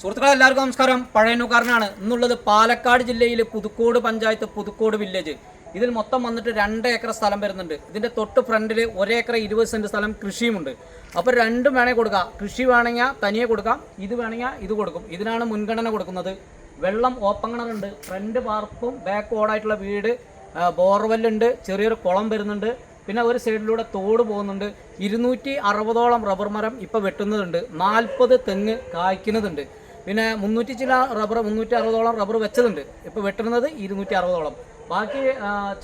സുഹൃത്തുക്കളെ എല്ലാവർക്കും നമസ്കാരം. പഴയനുകാരനാണ് ഇന്നുള്ളത് പാലക്കാട് ജില്ലയിലെ പുതുക്കോട് പഞ്ചായത്ത് പുതുക്കോട് വില്ലേജ്. ഇതിൽ മൊത്തം വന്നിട്ട് രണ്ട് ഏക്കർ സ്ഥലം വരുന്നുണ്ട്. ഇതിന്റെ തൊട്ട് ഫ്രണ്ടിൽ ഒരേക്കർ ഇരുപത് സെന്റ് സ്ഥലം കൃഷിയുമുണ്ട്. അപ്പോൾ രണ്ടും വേണേൽ കൊടുക്കാം. കൃഷി വേണമെങ്കിൽ തനിയെ കൊടുക്കാം. ഇത് വേണമെങ്കിൽ ഇത് കൊടുക്കും. ഇതിനാണ് മുൻഗണന കൊടുക്കുന്നത്. വെള്ളം ഓപ്പൺ കിണറുണ്ട് ഫ്രണ്ട് പാർപ്പും ബാക്ക് ഓടായിട്ടുള്ള വീട് ബോർവെല്ലുണ്ട്. ചെറിയൊരു കുളം വരുന്നുണ്ട്. പിന്നെ ഒരു സൈഡിലൂടെ തോട് പോകുന്നുണ്ട്. ഇരുന്നൂറ്റി അറുപതോളം റബ്ബർ മരം ഇപ്പോൾ വെട്ടുന്നതുണ്ട്. നാൽപ്പത് തെങ്ങ് കായ്ക്കുന്നതുണ്ട്. പിന്നെ മുന്നൂറ്റി ചില റബ്ബർ മുന്നൂറ്റി അറുപതോളം റബ്ബർ വെച്ചതുണ്ട്. ഇപ്പോൾ വെട്ടുന്നത് ഇരുന്നൂറ്റി അറുപതോളം ബാക്കി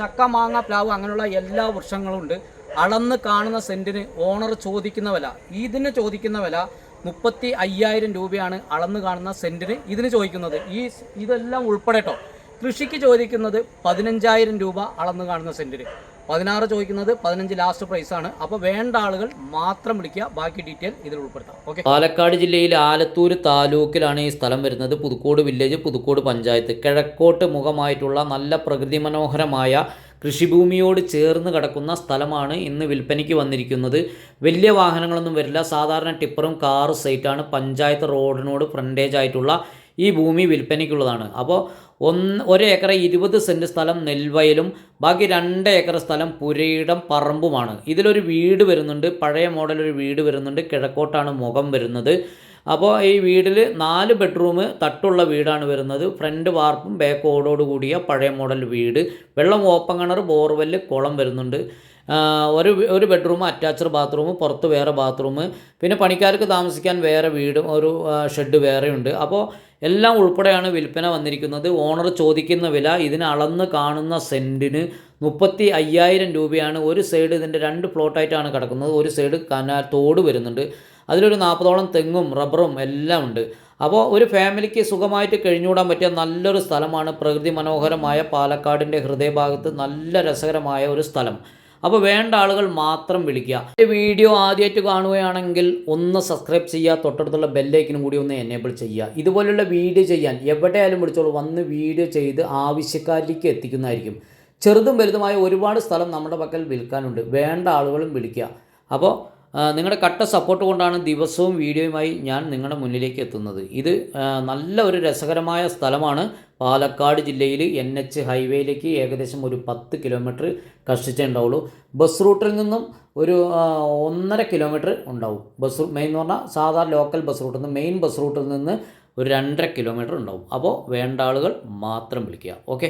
ചക്ക മാങ്ങ പ്ലാവ് അങ്ങനെയുള്ള എല്ലാ വൃക്ഷങ്ങളും ഉണ്ട്. അളന്ന് കാണുന്ന സെന്റിന് ഓണർ ചോദിക്കുന്ന വില. ഇതിന് ചോദിക്കുന്ന വില മുപ്പത്തി അയ്യായിരം രൂപയാണ് അളന്ന് കാണുന്ന സെന്റിന് ഇതിന് ചോദിക്കുന്നത്. ഈ ഇതെല്ലാം ഉൾപ്പെടെട്ടോ കൃഷിക്ക് ചോദിക്കുന്നത് പതിനഞ്ചായിരം രൂപ അളന്ന് കാണുന്ന സെന്റിന്. പതിനാറ് ചോദിക്കുന്നത് പതിനഞ്ച് ലാസ്റ്റ് പ്രൈസ് ആണ്. അപ്പോൾ വേണ്ട ആളുകൾ മാത്രം വിളിക്കുക. ബാക്കി ഡീറ്റെയിൽ ഇതിൽ ഉൾപ്പെടുത്താം. ഓക്കെ പാലക്കാട് ജില്ലയിൽ ആലത്തൂർ താലൂക്കിലാണ് ഈ സ്ഥലം വരുന്നത്. പുതുക്കോട് വില്ലേജ് പുതുക്കോട് പഞ്ചായത്ത്. കിഴക്കോട്ട് മുഖമായിട്ടുള്ള നല്ല പ്രകൃതി മനോഹരമായ കൃഷിഭൂമിയോട് ചേർന്ന് കിടക്കുന്ന സ്ഥലമാണ് ഇന്ന് വിൽപ്പനയ്ക്ക് വന്നിരിക്കുന്നത്. വലിയ വാഹനങ്ങളൊന്നും വരില്ല. സാധാരണ ടിപ്പറും കാറും സൈറ്റാണ് പഞ്ചായത്ത് റോഡിനോട് ഫ്രണ്ടേജ് ആയിട്ടുള്ള ഈ ഭൂമി വിൽപ്പനയ്ക്കുള്ളതാണ്. അപ്പോൾ ഒന്ന് ഒരു ഏക്കർ ഇരുപത് സെന്റ് സ്ഥലം നെൽവയലും ബാക്കി രണ്ട് ഏക്കർ സ്ഥലം പുരയിടം പറമ്പുമാണ്. ഇതിലൊരു വീട് വരുന്നുണ്ട് പഴയ മോഡൽ ഒരു വീട് വരുന്നുണ്ട് കിഴക്കോട്ടാണ് മുഖം വരുന്നത്. അപ്പോൾ ഈ വീട്ടിൽ നാല് ബെഡ്റൂം തട്ടുള്ള വീടാണ് വരുന്നത്. ഫ്രണ്ട് വാർപ്പും ബാക്ക് ഓടോട് കൂടിയ പഴയ മോഡൽ വീട്. വെള്ളം ഓപ്പൺ കിണർ ബോർവെല്ല് കുളം വരുന്നുണ്ട്. ഒരു ഒരു ബെഡ്റൂം അറ്റാച്ച്ഡ് ബാത്റൂം പുറത്ത് വേറെ ബാത്റൂം പിന്നെ പണിക്കാർക്ക് താമസിക്കാൻ വേറെ വീടും ഒരു ഷെഡ് വേറെയുണ്ട്. അപ്പോൾ എല്ലാം ഉൾപ്പെടെയാണ് വിൽപ്പന വന്നിരിക്കുന്നത്. ഓണർ ചോദിക്കുന്ന വില ഇതിന് അളന്ന് കാണുന്ന സെന്റിന് മുപ്പത്തി അയ്യായിരം രൂപയാണ്. ഒരു സൈഡ് ഇതിന്റെ രണ്ട് പ്ലോട്ടായിട്ടാണ് കിടക്കുന്നത്. ഒരു സൈഡ് കനാൽ തോട് വരുന്നുണ്ട്. അതിലൊരു നാൽപ്പതോളം തെങ്ങും റബ്ബറും എല്ലാം ഉണ്ട്. അപ്പോൾ ഒരു ഫാമിലിക്ക് സുഖമായിട്ട് കഴിഞ്ഞുകൂടാൻ പറ്റിയ നല്ലൊരു സ്ഥലമാണ് പ്രകൃതി മനോഹരമായ പാലക്കാടിന്റെ ഹൃദയഭാഗത്ത്. നല്ല രസകരമായ ഒരു സ്ഥലം. അപ്പോൾ വേണ്ട ആളുകൾ മാത്രം വിളിക്കുക. ഈ വീഡിയോ ആദ്യമായിട്ട് കാണുകയാണെങ്കിൽ ഒന്ന് സബ്സ്ക്രൈബ് ചെയ്യുക തൊട്ടടുത്തുള്ള ബെല്ലൈക്കിനും കൂടി ഒന്ന് എനേബിൾ ചെയ്യുക. ഇതുപോലുള്ള വീഡിയോ ചെയ്യാൻ എവിടെയായാലും വിളിച്ചോളൂ. വന്ന് വീഡിയോ ചെയ്ത് ആവശ്യക്കാരിലേക്ക് എത്തിക്കുന്നതായിരിക്കും. ചെറുതും വലുതുമായ ഒരുപാട് സ്ഥലം നമ്മുടെ പക്കൽ വിൽക്കാനുണ്ട്. വേണ്ട ആളുകളും വിളിക്കുക. അപ്പോൾ നിങ്ങളുടെ കട്ട സപ്പോർട്ട് കൊണ്ടാണ് ദിവസവും വീഡിയോയുമായി ഞാൻ നിങ്ങളുടെ മുന്നിലേക്ക് എത്തുന്നത്. ഇത് നല്ല ഒരു രസകരമായ സ്ഥലമാണ്. പാലക്കാട് ജില്ലയിൽ എൻ എച്ച് ഹൈവേയിലേക്ക് ഏകദേശം ഒരു പത്ത് കിലോമീറ്റർ കഷ്ടിച്ചേ ഉണ്ടാവുള്ളൂ. ബസ് റൂട്ടിൽ നിന്നും ഒരു ഒന്നര കിലോമീറ്റർ ഉണ്ടാവും. ബസ് മെയിൻ എന്ന് പറഞ്ഞാൽ സാധാരണ ലോക്കൽ ബസ് റൂട്ടിൽ നിന്ന് മെയിൻ ബസ് റൂട്ടിൽ നിന്ന് ഒരു രണ്ടര കിലോമീറ്റർ ഉണ്ടാവും. അപ്പോൾ വേണ്ട ആളുകൾ മാത്രം വിളിക്കുക. ഓക്കെ